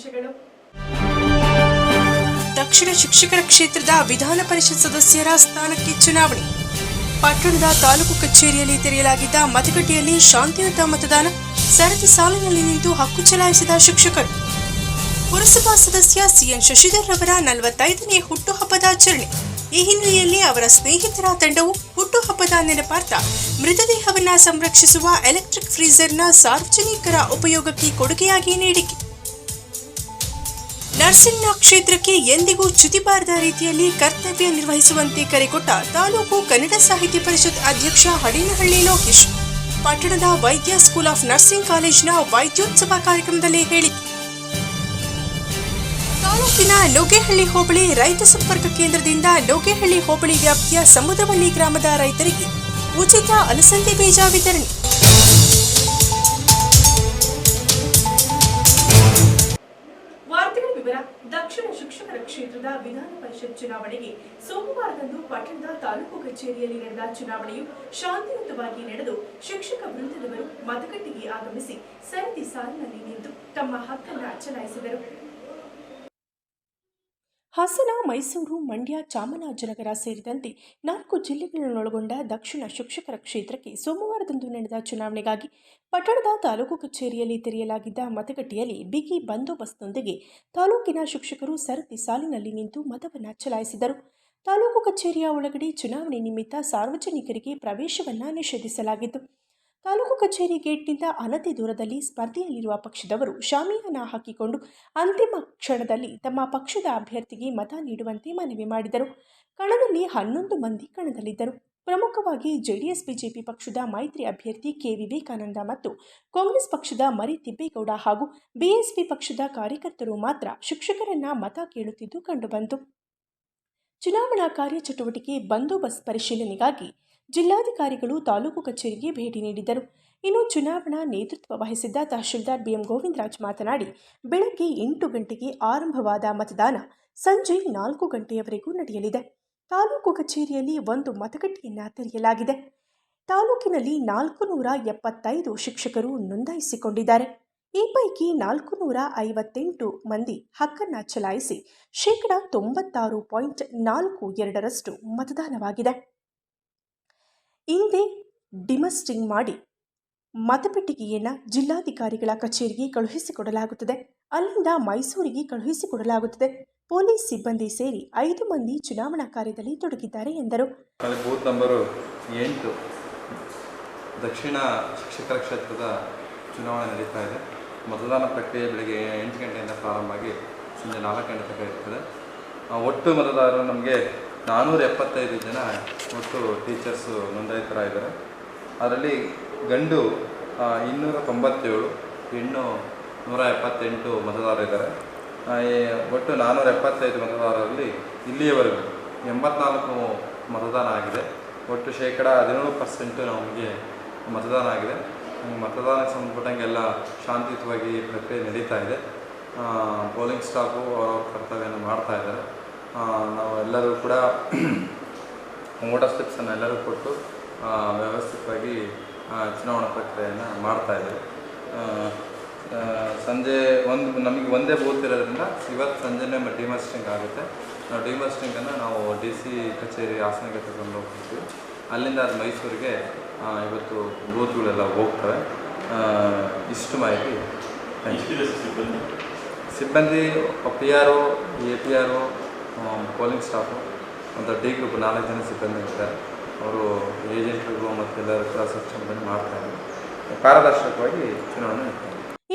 ಮುಖ್ಯಾಂಶಗಳು ದಕ್ಷಿಣ ಶಿಕ್ಷಕರ ಕ್ಷೇತ್ರದ ವಿಧಾನ ಪರಿಷತ್ ಸದಸ್ಯರ ಸ್ಥಾನಕ್ಕೆ ಚುನಾವಣೆ. ಪಟ್ಟಣದ ತಾಲೂಕು ಕಚೇರಿಯಲ್ಲಿ ತೆರೆಯಲಾಗಿದ್ದ ಮತಗಟ್ಟೆಯಲ್ಲಿ ಶಾಂತಿಯುತ ಮತದಾನ ಸರತಿ ಸಾಲಿನಲ್ಲಿ ನಿಂತು ಹಕ್ಕು ಚಲಾಯಿಸಿದ ಶಿಕ್ಷಕರು. ಪುರಸಭಾ ಸದಸ್ಯ ಸಿಎನ್ ಶಶಿಧರ್ ರವರ ನಲವತ್ತೈದನೇ ಹುಟ್ಟುಹಬ್ಬದ ಆಚರಣೆ. ಈ ಹಿನ್ನೆಲೆಯಲ್ಲಿ ಅವರ ಸ್ನೇಹಿತರ ತಂಡವು ಹುಟ್ಟುಹಬ್ಬದ ನೆನಪಾರ್ಥ ಮೃತದೇಹವನ್ನ ಸಂರಕ್ಷಿಸುವ ಎಲೆಕ್ಟ್ರಿಕ್ ಫ್ರೀಜರ್ನ ಸಾರ್ವಜನಿಕರ ಉಪಯೋಗಕ್ಕೆ ಕೊಡುಗೆಯಾಗಿ ನೀಡಿಕೆ. ನರ್ಸಿಂಗ್ನ ಕ್ಷೇತ್ರಕ್ಕೆ ಎಂದಿಗೂ ಚ್ಯುತಿಬಾರದ ರೀತಿಯಲ್ಲಿ ಕರ್ತವ್ಯ ನಿರ್ವಹಿಸುವಂತೆ ಕರೆಕೊಟ್ಟ ತಾಲೂಕು ಕನ್ನಡ ಸಾಹಿತ್ಯ ಪರಿಷತ್ ಅಧ್ಯಕ್ಷ ಹಡೇನಹಳ್ಳಿ ಲೋಕೇಶ್. ಪಟ್ಟಣದ ವೈದ್ಯ ಸ್ಕೂಲ್ ಆಫ್ ನರ್ಸಿಂಗ್ ಕಾಲೇಜಿನ ವೈದ್ಯೋತ್ಸವ ಕಾರ್ಯಕ್ರಮದಲ್ಲಿ ಹೇಳಿ ತಾಲೂಕಿನ ನುಗ್ಗೇಹಳ್ಳಿ ಹೋಬಳಿ ರೈತ ಸಂಪರ್ಕ ಕೇಂದ್ರದಿಂದ ನುಗ್ಗೇಹಳ್ಳಿ ಹೋಬಳಿ ವ್ಯಾಪ್ತಿಯ ಸಮುದ್ರವಳ್ಳಿ ಗ್ರಾಮದ ರೈತರಿಗೆ ಉಚಿತ ಅಲಸಂದೆ ಬೀಜ ವಿತರಣೆ. ವಿಧಾನ ಪರಿಷತ್ ಚುನಾವಣೆಗೆ ಸೋಮವಾರದಂದು ಪಟ್ಟಣದ ತಾಲೂಕು ಕಚೇರಿಯಲ್ಲಿ ನಡೆದ ಚುನಾವಣೆಯು ಶಾಂತಿಯುತವಾಗಿ ನಡೆದು ಶಿಕ್ಷಕ ವೃಂದದವರು ಮತಗಟ್ಟೆಗೆ ಆಗಮಿಸಿ ಸರದಿ ಸಾಲಿನಲ್ಲಿ ನಿಂತು ತಮ್ಮ ಹಕ್ಕನ್ನು ಚಲಾಯಿಸಿದರು. ಹಾಸನ, ಮೈಸೂರು, ಮಂಡ್ಯ ಚಾಮರಾಜನಗರ ಸೇರಿದಂತೆ ನಾಲ್ಕು ಜಿಲ್ಲೆಗಳನ್ನೊಳಗೊಂಡ ದಕ್ಷಿಣ ಶಿಕ್ಷಕರ ಕ್ಷೇತ್ರಕ್ಕೆ ಸೋಮವಾರದಂದು ನಡೆದ ಚುನಾವಣೆಗಾಗಿ ಪಟ್ಟಣದ ತಾಲೂಕು ಕಚೇರಿಯಲ್ಲಿ ತೆರೆಯಲಾಗಿದ್ದ ಮತಗಟ್ಟೆಯಲ್ಲಿ ಬಿಗಿ ಬಂದೋಬಸ್ತ್ನೊಂದಿಗೆ ತಾಲೂಕಿನ ಶಿಕ್ಷಕರು ಸರತಿ ಸಾಲಿನಲ್ಲಿ ನಿಂತು ಮತವನ್ನು ಚಲಾಯಿಸಿದರು. ತಾಲೂಕು ಕಚೇರಿಯ ಒಳಗಡೆ ಚುನಾವಣೆ ನಿಮಿತ್ತ ಸಾರ್ವಜನಿಕರಿಗೆ ಪ್ರವೇಶವನ್ನು ನಿಷೇಧಿಸಲಾಗಿತ್ತು. ತಾಲೂಕು ಕಚೇರಿ ಗೇಟ್ನಿಂದ ಅನತಿ ದೂರದಲ್ಲಿ ಸ್ಪರ್ಧೆಯಲ್ಲಿರುವ ಪಕ್ಷದವರು ಶಾಮಿಯಾನ ಹಾಕಿಕೊಂಡು ಅಂತಿಮ ಕ್ಷಣದಲ್ಲಿ ತಮ್ಮ ಪಕ್ಷದ ಅಭ್ಯರ್ಥಿಗೆ ಮತ ನೀಡುವಂತೆ ಮನವಿ ಮಾಡಿದರು. ಕಣದಲ್ಲಿ ಹನ್ನೊಂದು ಮಂದಿ ಕಣದಲ್ಲಿದ್ದರು. ಪ್ರಮುಖವಾಗಿ ಜೆಡಿಎಸ್, ಬಿಜೆಪಿ ಪಕ್ಷದ ಮೈತ್ರಿ ಅಭ್ಯರ್ಥಿ ಕೆ. ವಿವೇಕಾನಂದ ಮತ್ತು ಕಾಂಗ್ರೆಸ್ ಪಕ್ಷದ ಮರಿ ತಿಬ್ಬೇಗೌಡ ಹಾಗೂ ಬಿಎಸ್ಪಿ ಪಕ್ಷದ ಕಾರ್ಯಕರ್ತರು ಮಾತ್ರ ಶಿಕ್ಷಕರನ್ನ ಮತ ಕೇಳುತ್ತಿದ್ದು ಕಂಡುಬಂತು. ಚುನಾವಣಾ ಕಾರ್ಯಚಟುವಟಿಕೆ ಬಂದೋಬಸ್ತ್ ಪರಿಶೀಲನೆಗಾಗಿ ಜಿಲ್ಲಾಧಿಕಾರಿಗಳು ತಾಲೂಕು ಕಚೇರಿಗೆ ಭೇಟಿ ನೀಡಿದ್ದರು ಇನ್ನು ಚುನಾವಣಾ ನೇತೃತ್ವ ವಹಿಸಿದ್ದ ತಹಶೀಲ್ದಾರ್ ಬಿಎಂ ಗೋವಿಂದರಾಜ್ ಮಾತನಾಡಿ, ಬೆಳಗ್ಗೆ ಎಂಟು ಗಂಟೆಗೆ ಆರಂಭವಾದ ಮತದಾನ ಸಂಜೆ ನಾಲ್ಕು ಗಂಟೆಯವರೆಗೂ ನಡೆಯಲಿದೆ. ತಾಲೂಕು ಕಚೇರಿಯಲ್ಲಿ ಒಂದು ಮತಗಟ್ಟೆಯನ್ನು ತೆರೆಯಲಾಗಿದೆ. ತಾಲೂಕಿನಲ್ಲಿ ನಾಲ್ಕು ಎಪ್ಪತ್ತೈದು ಶಿಕ್ಷಕರು ನೋಂದಾಯಿಸಿಕೊಂಡಿದ್ದಾರೆ. ಈ ಪೈಕಿ ನಾಲ್ಕು ನೂರ ಐವತ್ತೆಂಟು ಮಂದಿ ಹಕ್ಕನ್ನು ಚಲಾಯಿಸಿ ಶೇಕಡ ತೊಂಬತ್ತಾರು ಪಾಯಿಂಟ್ ನಾಲ್ಕು ಎರಡರಷ್ಟು ಮತದಾನವಾಗಿದೆ. ಹಿಂದೆ ಡಿಮಸ್ಟಿಂಗ್ ಮಾಡಿ ಮತಪೆಟ್ಟಿಗೆಯನ್ನು ಜಿಲ್ಲಾಧಿಕಾರಿಗಳ ಕಚೇರಿಗೆ ಕಳುಹಿಸಿಕೊಡಲಾಗುತ್ತದೆ. ಅಲ್ಲಿಂದ ಮೈಸೂರಿಗೆ ಕಳುಹಿಸಿಕೊಡಲಾಗುತ್ತದೆ. ಪೊಲೀಸ್ ಸಿಬ್ಬಂದಿ ಸೇರಿ ಐದು ಮಂದಿ ಚುನಾವಣಾ ಕಾರ್ಯದಲ್ಲಿ ತೊಡಗಿದ್ದಾರೆ ಎಂದರು. ಬೂತ್ ನಂಬರು ಎಂಟು ದಕ್ಷಿಣ ಶಿಕ್ಷಕರ ಕ್ಷೇತ್ರದ ಚುನಾವಣೆ ನಡೀತಾ ಇದೆ. ಮತದಾನ ಪ್ರಕ್ರಿಯೆ ಬೆಳಗ್ಗೆ ಎಂಟು ಗಂಟೆಯಿಂದ ಪ್ರಾರಂಭವಾಗಿ ಸಂಜೆ ನಾಲ್ಕು ಗಂಟೆ ತನಕ ಇರ್ತದೆ. ಒಟ್ಟು ಮತದಾರರು ನಮಗೆ ನಾನ್ನೂರ ಎಪ್ಪತ್ತೈದು ಜನ ಒಟ್ಟು ಟೀಚರ್ಸು ನೋಂದಾಯಿತರಾಗಿದ್ದಾರೆ. ಅದರಲ್ಲಿ ಗಂಡು ಇನ್ನೂರ ತೊಂಬತ್ತೇಳು, ಹೆಣ್ಣು ನೂರ ಎಪ್ಪತ್ತೆಂಟು ಮತದಾರರಿದ್ದಾರೆ. ಒಟ್ಟು ನಾನ್ನೂರ ಎಪ್ಪತ್ತೈದು ಮತದಾರರಲ್ಲಿ ಇಲ್ಲಿಯವರೆಗೂ ಎಂಬತ್ನಾಲ್ಕು ಮತದಾನ ಆಗಿದೆ. ಒಟ್ಟು ಶೇಕಡ ಹದಿನೇಳು ಪರ್ಸೆಂಟು ನಮಗೆ ಮತದಾನ ಆಗಿದೆ. ಮತದಾನಕ್ಕೆ ಸಂಬಂಧಪಟ್ಟಂಗೆ ಎಲ್ಲ ಶಾಂತಿಯುತವಾಗಿ ಪ್ರಕ್ರಿಯೆ ನಡೀತಾ ಇದೆ. ಪೋಲಿಂಗ್ ಸ್ಟಾಫು ಅವರವ್ರ ಕರ್ತವ್ಯನ ಮಾಡ್ತಾ ಇದ್ದಾರೆ. ನಾವು ಎಲ್ಲರೂ ಕೂಡ ಮೋಟರ್ ಸ್ಟೆಪ್ಸನ್ನು ಎಲ್ಲರೂ ಕೊಟ್ಟು ವ್ಯವಸ್ಥಿತವಾಗಿ ಚುನಾವಣಾ ಪ್ರಕ್ರಿಯೆಯನ್ನು ಮಾಡ್ತಾ ಇದ್ದೇವೆ. ಆ, ಆ, ಸಂಜೆ ಒಂದು ನಮಗೆ ಒಂದೇ ಬೂತ್ ಇರೋದ್ರಿಂದ ಇವತ್ತು ಸಂಜೆನೇ ಡಿಮಾಸ್ಟಿಂಗ್ ಆಗುತ್ತೆ. ನಾವು ಡಿಮಾಸ್ಟಿಂಗನ್ನು ನಾವು ಡಿ ಸಿ ಕಚೇರಿ ಹಾಸನಗೆ ತಗೊಂಡು ಹೋಗ್ತಿದ್ವಿ. ಅಲ್ಲಿಂದ ಅದು ಮೈಸೂರಿಗೆ ಇವತ್ತು ಬೂತ್ಗಳೆಲ್ಲ ಹೋಗ್ತವೆ. ಇಷ್ಟು ಮಾಹಿತಿ. ಸಿಬ್ಬಂದಿ? P R O A P R O polling staff ಮತ್ತು ಡಿ ಗ್ರೂಪ್ ನಾಲ್ಕು ಜನ ಸಿಬ್ಬಂದಿ ಇರ್ತಾರೆ. ಅವರು ಏಜೆಂಟ್ಗಳು ಮತ್ತು ಎಲ್ಲರ ಕೂಡ ಮಾಡ್ತಾ ಮಾಡ್ತಾರೆ ಪಾರದರ್ಶಕವಾಗಿ ಚುನಾವಣೆ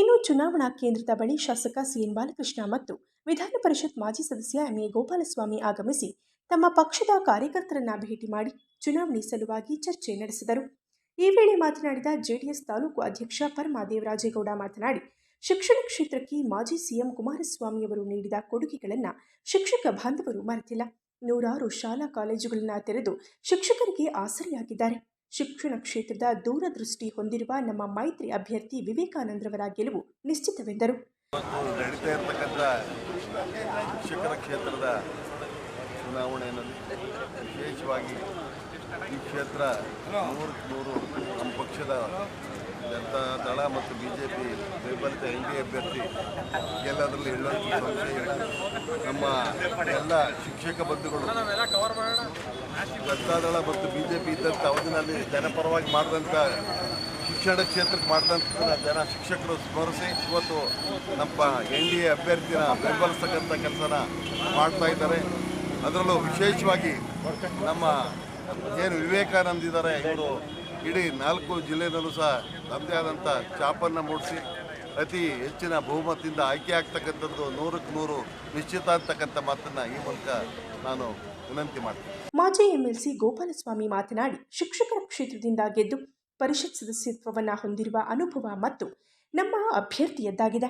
ಇನ್ನು ಚುನಾವಣಾ ಕೇಂದ್ರದ ಬಳಿ ಶಾಸಕ ಸಿಎನ್ ಬಾಲಕೃಷ್ಣ ಮತ್ತು ವಿಧಾನ ಪರಿಷತ್ ಮಾಜಿ ಸದಸ್ಯ ಎಂಎ ಗೋಪಾಲಸ್ವಾಮಿ ಆಗಮಿಸಿ ತಮ್ಮ ಪಕ್ಷದ ಕಾರ್ಯಕರ್ತರನ್ನ ಭೇಟಿ ಮಾಡಿ ಚುನಾವಣೆ ಸಲುವಾಗಿ ಚರ್ಚೆ ನಡೆಸಿದರು. ಈ ವೇಳೆ ಮಾತನಾಡಿದ ಜೆಡಿಎಸ್ ತಾಲೂಕು ಅಧ್ಯಕ್ಷ ಪರಮಾದೇವರಾಜೇಗೌಡ ಮಾತನಾಡಿ ಶಿಕ್ಷಣ ಕ್ಷೇತ್ರಕ್ಕೆ ಮಾಜಿ ಸಿಎಂ ಕುಮಾರಸ್ವಾಮಿಯವರು ನೀಡಿದ ಕೊಡುಗೆಗಳನ್ನು ಶಿಕ್ಷಕ ಬಾಂಧವರು ಮರೆತಿಲ್ಲ. ನೂರಾರು ಶಾಲಾ ಕಾಲೇಜುಗಳನ್ನು ತೆರೆದು ಶಿಕ್ಷಕರಿಗೆ ಆಸರೆಯಾಗಿದ್ದಾರೆ. ಶಿಕ್ಷಣ ಕ್ಷೇತ್ರದ ದೂರದೃಷ್ಟಿ ಹೊಂದಿರುವ ನಮ್ಮ ಮೈತ್ರಿ ಅಭ್ಯರ್ಥಿ ವಿವೇಕಾನಂದರವರ ಗೆಲುವು ನಿಶ್ಚಿತವೆಂದರು. ಶಿಕ್ಷಕರ ಕ್ಷೇತ್ರದ ಚುನಾವಣೆಯಲ್ಲಿ ವಿಶೇಷವಾಗಿ ಈ ಕ್ಷೇತ್ರ ನೂರಕ್ಕೆ ನೂರು ನಮ್ಮ ಪಕ್ಷದ ಜನತಾ ದಳ ಮತ್ತು ಬಿ ಜೆ ಪಿ ಬೆಂಬಲಿತ ಎನ್ ಡಿ ಅಭ್ಯರ್ಥಿ ಎಲ್ಲದರಲ್ಲಿ ಇಲ್ಲ. ನಮ್ಮ ಎಲ್ಲ ಶಿಕ್ಷಕ ಬಂಧುಗಳು ಜನತಾ ದಳ ಮತ್ತು ಬಿ ಜೆ ಪಿ ಇದ್ದಂಥ ಅವಧಿನಲ್ಲಿ ಜನಪರವಾಗಿ ಮಾಡಿದಂಥ ಶಿಕ್ಷಣ ಕ್ಷೇತ್ರಕ್ಕೆ ಮಾಡಿದಂಥ ಜನ ಶಿಕ್ಷಕರು ಸ್ಮರಿಸಿ ಇವತ್ತು ನಮ್ಮ ಎನ್ ಡಿ ಎ ಅಭ್ಯರ್ಥಿನ ಬೆಂಬಲಿಸ್ತಕ್ಕಂಥ ಕೆಲಸನ ಮಾಡ್ತಾ ಇದ್ದಾರೆ. ಅದರಲ್ಲೂ ವಿಶೇಷವಾಗಿ ನಮ್ಮ ಏನು ವಿವೇಕಾನಂದ ಇದ್ದಾರೆ. ಇವರು ಇಡೀ ನಾಲ್ಕು ಜಿಲ್ಲೆಯಲ್ಲೂ ಸಹ ತಮ್ಮದೇ ಆದಂಥ ಚಾಪನ್ನು ಮೂಡಿಸಿ ಅತಿ ಹೆಚ್ಚಿನ ಬಹುಮತದಿಂದ ಆಯ್ಕೆ ಆಗ್ತಕ್ಕಂಥದ್ದು ನೂರಕ್ಕೆ ನೂರು ನಿಶ್ಚಿತ ಅಂತಕ್ಕಂಥ ಮಾತನ್ನು ಈ ಮೂಲಕ ನಾನು ವಿನಂತಿ ಮಾಡ್ತೀನಿ. ಮಾಜಿ ಎಂಎಲ್ಸಿ ಗೋಪಾಲಸ್ವಾಮಿ ಮಾತನಾಡಿ, ಶಿಕ್ಷಕರ ಕ್ಷೇತ್ರದಿಂದ ಗೆದ್ದು ಪರಿಷತ್ ಸದಸ್ಯತ್ವವನ್ನು ಹೊಂದಿರುವ ಅನುಭವ ಮತ್ತು ನಮ್ಮ ಅಭ್ಯರ್ಥಿಯದ್ದಾಗಿದೆ.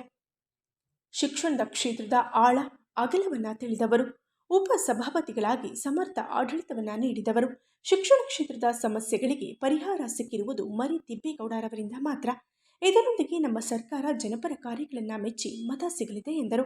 ಶಿಕ್ಷಣದ ಕ್ಷೇತ್ರದ ಆಳ, ಅಗಲವನ್ನು ತಿಳಿದವರು. ಉಪ ಸಭಾಪತಿಗಳಾಗಿ ಸಮರ್ಥ ಆಡಳಿತವನ್ನು ನೀಡಿದವರು. ಶಿಕ್ಷಣ ಕ್ಷೇತ್ರದ ಸಮಸ್ಯೆಗಳಿಗೆ ಪರಿಹಾರ ಸಿಕ್ಕಿರುವುದು ಮರಿ ತಿಪ್ಪೇಗೌಡರವರಿಂದ ಮಾತ್ರ. ಇದರೊಂದಿಗೆ ನಮ್ಮ ಸರ್ಕಾರ ಜನಪರ ಕಾರ್ಯಗಳನ್ನು ಮೆಚ್ಚಿ ಮತ ಸಿಗಲಿದೆ ಎಂದರು.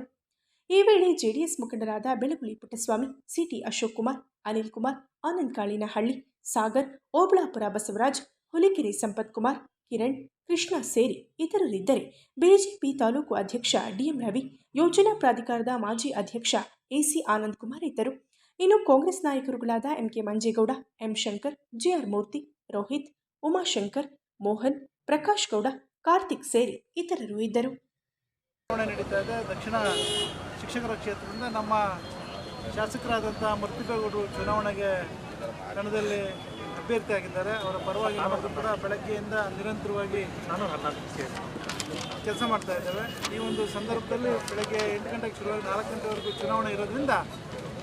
ಈ ವೇಳೆ ಜೆಡಿಎಸ್ ಮುಖಂಡರಾದ ಬೆಳಗುಳಿ ಪುಟ್ಟಸ್ವಾಮಿ, ಸಿಟಿ ಅಶೋಕ್ ಕುಮಾರ್, ಅನಿಲ್ ಕುಮಾರ್, ಆನಂದ್ ಕಾಳಿನಹಳ್ಳಿ, ಸಾಗರ್, ಓಬಳಾಪುರ ಬಸವರಾಜ್, ಹುಲಿಕೆರೆ ಸಂಪತ್ ಕುಮಾರ್, ಕಿರಣ್ ಕೃಷ್ಣ ಸೇರಿ ಇತರರಿದ್ದರೆ ಬಿಜೆಪಿ ತಾಲೂಕು ಅಧ್ಯಕ್ಷ ಡಿಎಂ ರವಿ, ಯೋಜನಾ ಪ್ರಾಧಿಕಾರದ ಮಾಜಿ ಅಧ್ಯಕ್ಷ ಎಸಿ ಆನಂದ್ ಕುಮಾರ್ ಇದ್ದರು. ಇನ್ನು Congress ನಾಯಕರುಗಳಾದ MK Manjegowda, M Shankar, GR Murthy, Rohit Umashankar Mohan, Prakash Gowda, Karthik ಸೇರಿ ಇತರರು ಇದ್ದರು. ದಕ್ಷಿಣ ಶಿಕ್ಷಕರ ಕ್ಷೇತ್ರದಿಂದ ನಮ್ಮ ಶಾಸಕರಾದಂಥ ಮರ್ತಿಬೇಗೌಡರು ಚುನಾವಣೆಗೆ ಕಣದಲ್ಲಿ ಅಭ್ಯರ್ಥಿಯಾಗಿದ್ದಾರೆ ಅವರ ಪರವಾಗಿ ನಾವು ಕೂಡ ಬೆಳಗ್ಗೆಯಿಂದ ನಿರಂತರವಾಗಿ ನಾನು ಕೆಲಸ ಮಾಡ್ತಾ ಇದ್ದೇವೆ. ಈ ಒಂದು ಸಂದರ್ಭದಲ್ಲಿ ಬೆಳಗ್ಗೆ ಎಂಟು ಗಂಟೆಗೆ ಶುರುವಾಗಿ ನಾಲ್ಕು ಗಂಟೆವರೆಗೂ ಚುನಾವಣೆ ಇರೋದ್ರಿಂದ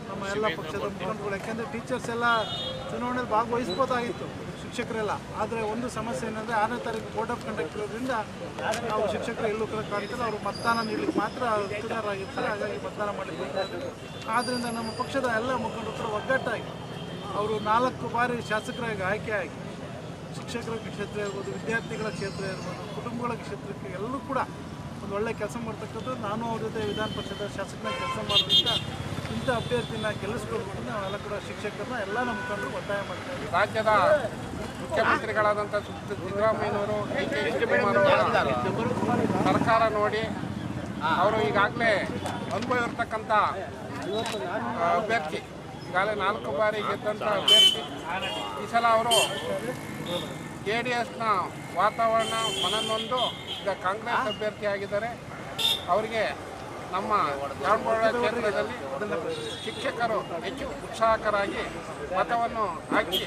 ನಮ್ಮ ಎಲ್ಲ ಪಕ್ಷದ ಮುಖಂಡಗಳು ಯಾಕೆಂದರೆ ಟೀಚರ್ಸ್ ಎಲ್ಲ ಚುನಾವಣೆಯಲ್ಲಿ ಭಾಗವಹಿಸ್ಬೋದಾಗಿತ್ತು ಶಿಕ್ಷಕರೆಲ್ಲ. ಆದರೆ ಒಂದು ಸಮಸ್ಯೆ ಏನಂದರೆ ಆರನೇ ತಾರೀಕು ಬೋರ್ಡ್ ಆಫ್ ಕಂಡಕ್ಟ್ ಇರೋದ್ರಿಂದ ನಾವು ಶಿಕ್ಷಕರು ಎಲ್ಲೂ ಕೂಡ ಕಾಣ್ತಿಲ್ಲ. ಅವರು ಮತದಾನ ನೀಡಲಿಕ್ಕೆ ಮಾತ್ರ ಉತ್ತರರಾಗಿರ್ತಾರೆ ಹಾಗಾಗಿ ಮತದಾನ ಮಾಡಲಿಕ್ಕೆ ಆದ್ದರಿಂದ ನಮ್ಮ ಪಕ್ಷದ ಎಲ್ಲ ಮುಖಂಡರು ಕೂಡ ಒಗ್ಗಟ್ಟಾಗಿ ಅವರು ನಾಲ್ಕು ಬಾರಿ ಶಾಸಕರಾಗಿ ಆಯ್ಕೆಯಾಗಿ ಶಿಕ್ಷಕರ ಕ್ಷೇತ್ರ ಇರ್ಬೋದು, ವಿದ್ಯಾರ್ಥಿಗಳ ಕ್ಷೇತ್ರ ಇರ್ಬೋದು, ಕುಟುಂಬಗಳ ಕ್ಷೇತ್ರಕ್ಕೆ ಎಲ್ಲರೂ ಕೂಡ ಒಂದು ಒಳ್ಳೆ ಕೆಲಸ ಮಾಡ್ತಕ್ಕಂಥದ್ದು ನಾನು ಅವ್ರ ಜೊತೆ ವಿಧಾನ ಪರಿಷತ್ ಶಾಸಕನ ಕೆಲಸ ಮಾಡೋದ್ರಿಂದ ಇಂಥ ಅಭ್ಯರ್ಥಿನ ಗೆಲ್ಲಿಸ್ಕೊಳ್ಬೇಕು ನಾವೆಲ್ಲ ಕೂಡ ಶಿಕ್ಷಕರನ್ನ ಎಲ್ಲ ನಮ್ಮ ಮುಖಂಡರು ಒತ್ತಾಯ ಮಾಡ್ತಾರೆ ರಾಜ್ಯದ ಮುಖ್ಯಮಂತ್ರಿಗಳಾದಂಥ ಸಿದ್ದರಾಮಯ್ಯನವರು ಸರ್ಕಾರ ನೋಡಿ ಅವರು ಈಗಾಗಲೇ ಅನುಭವ ಇರ್ತಕ್ಕಂಥ ಅಭ್ಯರ್ಥಿ ಈಗಾಗಲೇ ನಾಲ್ಕು ಬಾರಿ ಗೆದ್ದಂಥ ಅಭ್ಯರ್ಥಿ. ಈ ಸಲ ಅವರು ಜೆ ಡಿ ಎಸ್ನ ವಾತಾವರಣ, ಮನನೊಂದು, ಈಗ ಕಾಂಗ್ರೆಸ್ ಅಭ್ಯರ್ಥಿ ಆಗಿದ್ದಾರೆ. ಅವರಿಗೆ ನಮ್ಮ ಧಾರವಾಡ ಕ್ಷೇತ್ರದಲ್ಲಿ ಶಿಕ್ಷಕರು ಹೆಚ್ಚು ಉತ್ಸಾಹಕರಾಗಿ ಮತವನ್ನು ಹಾಕಿ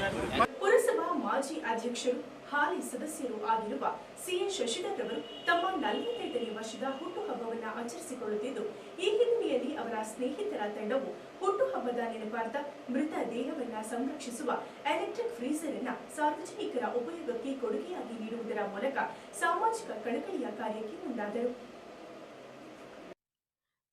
ಮಾಜಿ ಅಧ್ಯಕ್ಷರು, ಹಾಲಿ ಸದಸ್ಯರು ಆಗಿರುವ ಸಿಎನ್ ಶಶಿಧರ್ ಅವರು ತಮ್ಮ ನಲವತ್ತೈದನೇ ವರ್ಷದ ಹುಟ್ಟುಹಬ್ಬವನ್ನು ಆಚರಿಸಿಕೊಳ್ಳುತ್ತಿದ್ದು, ಈ ಹಿನ್ನೆಲೆಯಲ್ಲಿ ಅವರ ಸ್ನೇಹಿತರ ತಂಡವು ಹುಟ್ಟುಹಬ್ಬದ ನೆನಪಾರ್ಥ ಮೃತ ದೇಹವನ್ನು ಸಂರಕ್ಷಿಸುವ ಎಲೆಕ್ಟ್ರಿಕ್ ಫ್ರೀಸರ್ ಅನ್ನ ಸಾರ್ವಜನಿಕರ ಉಪಯೋಗಕ್ಕೆ ಕೊಡುಗೆಯಾಗಿ ನೀಡುವುದರ ಮೂಲಕ ಸಾಮಾಜಿಕ ಕಳಕಳಿಯ ಕಾರ್ಯಕ್ಕೆ ಮುಂದಾದರು.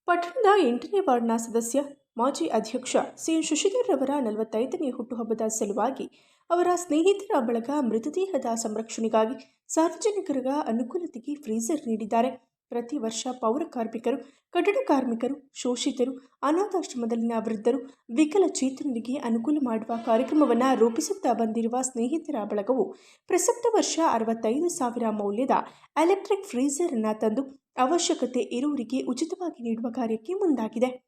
ಪಟ್ಟಣದ ಎಂಟನೇ ವಾರ್ಡ್ನ ಸದಸ್ಯ ಮಾಜಿ ಅಧ್ಯಕ್ಷ ಸಿಎನ್ ಶಶಿಧರ್ ರವರ ನಲವತ್ತೈದನೇ ಹುಟ್ಟುಹಬ್ಬದ ಸಲುವಾಗಿ ಅವರ ಸ್ನೇಹಿತರ ಬಳಗ ಮೃತದೇಹದ ಸಂರಕ್ಷಣೆಗಾಗಿ ಸಾರ್ವಜನಿಕರ ಅನುಕೂಲತೆಗೆ ಫ್ರೀಜರ್ ನೀಡಿದ್ದಾರೆ. ಪ್ರತಿ ವರ್ಷ ಪೌರ ಕಾರ್ಮಿಕರು, ಕಟ್ಟಡ ಕಾರ್ಮಿಕರು, ಶೋಷಿತರು, ಅನಾಥಾಶ್ರಮದಲ್ಲಿನ ವೃದ್ಧರು ವಿಕಲಚೇತನರಿಗೆ ಅನುಕೂಲ ಮಾಡುವ ಕಾರ್ಯಕ್ರಮವನ್ನು ರೂಪಿಸುತ್ತಾ ಬಂದಿರುವ ಸ್ನೇಹಿತರ ಬಳಗವು ಪ್ರಸಕ್ತ ವರ್ಷ ಅರವತ್ತೈದು ಸಾವಿರ ಮೌಲ್ಯದ ಎಲೆಕ್ಟ್ರಿಕ್ ಫ್ರೀಸರ್ ಅನ್ನು ತಂದು ಅವಶ್ಯಕತೆ ಇರುವವರಿಗೆ ಉಚಿತವಾಗಿ ನೀಡುವ ಕಾರ್ಯಕ್ಕೆ ಮುಂದಾಗಿದೆ.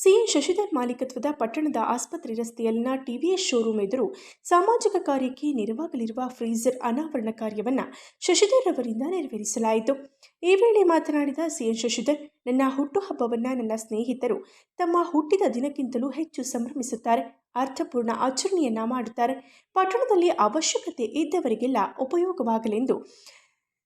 ಸಿಎನ್ ಶಶಿಧರ್ ಮಾಲೀಕತ್ವದ ಪಟ್ಟಣದ ಆಸ್ಪತ್ರೆ ರಸ್ತೆಯಲ್ಲಿನ ಟಿವಿಎಸ್ ಶೋರೂಮ್ ಎದುರು ಸಾಮಾಜಿಕ ಕಾರ್ಯಕ್ಕೆ ನೆರವಾಗಲಿರುವ ಫ್ರೀಜರ್ ಅನಾವರಣ ಕಾರ್ಯವನ್ನು ಶಶಿಧರ್ ಅವರಿಂದ ನೆರವೇರಿಸಲಾಯಿತು. ಈ ವೇಳೆ ಮಾತನಾಡಿದ ಸಿಎಂ ಶಶಿಧರ್, ನನ್ನ ಹುಟ್ಟುಹಬ್ಬವನ್ನು ನನ್ನ ಸ್ನೇಹಿತರು ತಮ್ಮ ಹುಟ್ಟಿದ ದಿನಕ್ಕಿಂತಲೂ ಹೆಚ್ಚು ಸಂಭ್ರಮಿಸುತ್ತಾರೆ, ಅರ್ಥಪೂರ್ಣ ಆಚರಣೆಯನ್ನ ಮಾಡುತ್ತಾರೆ. ಪಟ್ಟಣದಲ್ಲಿ ಅವಶ್ಯಕತೆ ಇದ್ದವರಿಗೆಲ್ಲ ಉಪಯೋಗವಾಗಲೆಂದು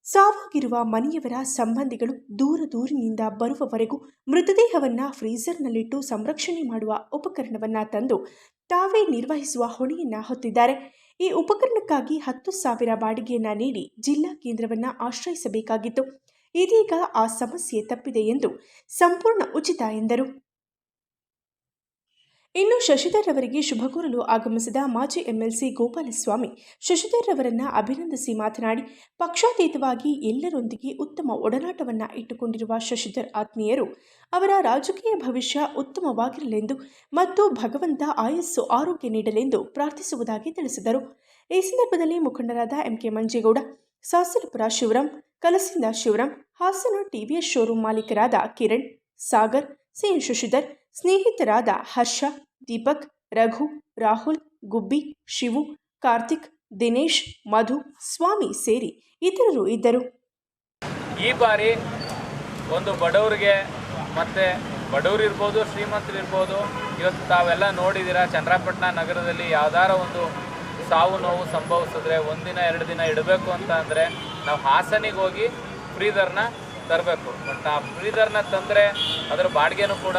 ಸಾವಾಗಿರುವ ಮನೆಯವರ ಸಂಬಂಧಿಗಳು ದೂರ ದೂರಿನಿಂದ ಬರುವವರೆಗೂ ಮೃತದೇಹವನ್ನು ಫ್ರೀಜರ್ನಲ್ಲಿಟ್ಟು ಸಂರಕ್ಷಣೆ ಮಾಡುವ ಉಪಕರಣವನ್ನು ತಂದು ತಾವೇ ನಿರ್ವಹಿಸುವ ಹೊಣೆಯನ್ನು ಹೊತ್ತಿದ್ದಾರೆ. ಈ ಉಪಕರಣಕ್ಕಾಗಿ ಹತ್ತು ಸಾವಿರ ಬಾಡಿಗೆಯನ್ನು ನೀಡಿ ಜಿಲ್ಲಾ ಕೇಂದ್ರವನ್ನು ಆಶ್ರಯಿಸಬೇಕಾಗಿತ್ತು. ಇದೀಗ ಆ ಸಮಸ್ಯೆ ತಪ್ಪಿದೆ ಎಂದು ಸಂಪೂರ್ಣ ಉಚಿತ ಎಂದರು. ಇನ್ನು ಶಶಿಧರ್ ಅವರಿಗೆ ಶುಭ ಕೋರಲು ಆಗಮಿಸಿದ ಮಾಜಿ ಎಂಎಲ್ಸಿ ಗೋಪಾಲಸ್ವಾಮಿ ಶಶಿಧರ್ ಅವರನ್ನು ಅಭಿನಂದಿಸಿ ಮಾತನಾಡಿ, ಪಕ್ಷಾತೀತವಾಗಿ ಎಲ್ಲರೊಂದಿಗೆ ಉತ್ತಮ ಒಡನಾಟವನ್ನು ಇಟ್ಟುಕೊಂಡಿರುವ ಶಶಿಧರ್ ಆತ್ಮೀಯರು, ಅವರ ರಾಜಕೀಯ ಭವಿಷ್ಯ ಉತ್ತಮವಾಗಿರಲೆಂದು ಮತ್ತು ಭಗವಂತ ಆಯಸ್ಸು ಆರೋಗ್ಯ ನೀಡಲೆಂದು ಪ್ರಾರ್ಥಿಸುವುದಾಗಿ ತಿಳಿಸಿದರು. ಈ ಸಂದರ್ಭದಲ್ಲಿ ಮುಖಂಡರಾದ M K Manjegowda, Sasalapura Shivram, Kalasinda Shivram, Hassan TVS showroom ಮಾಲೀಕರಾದ Kiran, Sagar CN Shashidhar ಸ್ನೇಹಿತರಾದ ಹರ್ಷ, ದೀಪಕ್, ರಘು, ರಾಹುಲ್, ಗುಬ್ಬಿ, ಶಿವು, ಕಾರ್ತಿಕ್, ದಿನೇಶ್, ಮಧು, ಸ್ವಾಮಿ ಸೇರಿ ಇತರರು ಇದ್ದರು. ಈ ಬಾರಿ ಒಂದು ಬಡವರಿಗೆ ಮತ್ತು ಬಡವರು ಇರ್ಬೋದು, ಶ್ರೀಮಂತರು ಇರ್ಬೋದು, ಇವತ್ತು ತಾವೆಲ್ಲ ನೋಡಿದ್ದೀರಾ ಚಂದ್ರಪಟ್ಟಣ ನಗರದಲ್ಲಿ ಯಾವ್ದಾರ ಒಂದು ಸಾವು ನೋವು ಸಂಭವಿಸಿದ್ರೆ ಒಂದಿನ ಎರಡು ದಿನ ಇಡಬೇಕು ಅಂತ ಅಂದರೆ ನಾವು ಹಾಸನಿಗೆ ಹೋಗಿ ಫ್ರೀದರ್ನ ತರಬೇಕು. ಬಟ್ ಆ ಫ್ರೀದರ್ನ ತಂದರೆ ಅದರ ಬಾಡಿಗೆನೂ ಕೂಡ